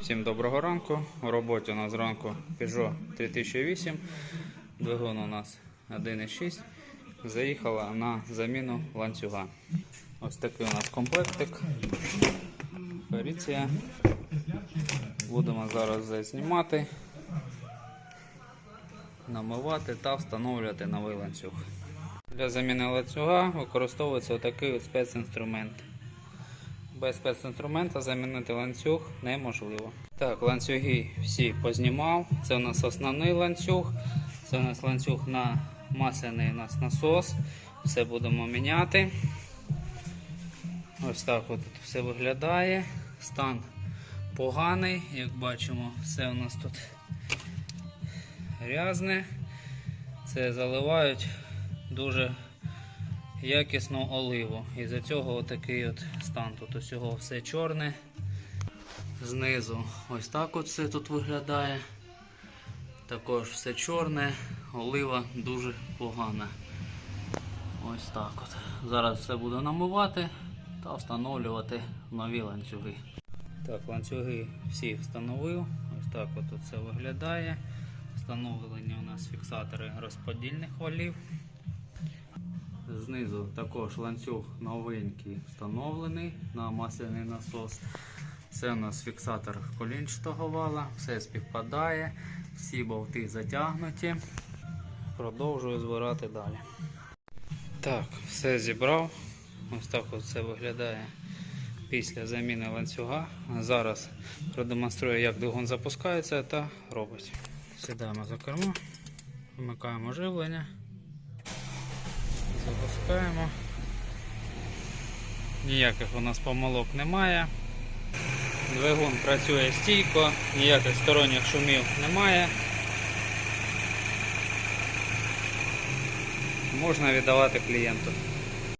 Всім доброго ранку. У роботі у нас зранку Peugeot 3008. Двигун у нас 1.6. Заїхала на заміну ланцюга. Ось такий у нас комплектик. Феріція. Будемо зараз знімати, намивати та встановлювати новий ланцюг. Для заміни ланцюга використовується отакий от спецінструмент. Без спецінструмента замінити ланцюг неможливо. Так, ланцюги всі познімав. Це у нас основний ланцюг. Це у нас ланцюг на масляний у нас насос. Все будемо міняти. Ось так от тут все виглядає. Стан поганий, як бачимо, все у нас тут грязне. Це заливають дуже якісну оливу. І за цього отакий от стан. Тут усього все чорне. Знизу ось так от все тут виглядає. Також все чорне, олива дуже погана. Ось так от. Зараз все буду намивати та встановлювати нові ланцюги. Так, ланцюги всі встановив. Ось так от все виглядає. Встановлені у нас фіксатори розподільних валів. Знизу також ланцюг новенький встановлений на масляний насос. Це у нас фіксатор колінчатого вала, все співпадає, всі болти затягнуті. Продовжую збирати далі. Так, все зібрав. Ось так все виглядає після заміни ланцюга. Зараз продемонструю, як двигун запускається та робить. Сідаємо за кермо, вмикаємо живлення. Запускаємо. Ніяких у нас помилок немає. Двигун працює стійко, ніяких сторонніх шумів немає. Можна віддавати клієнту.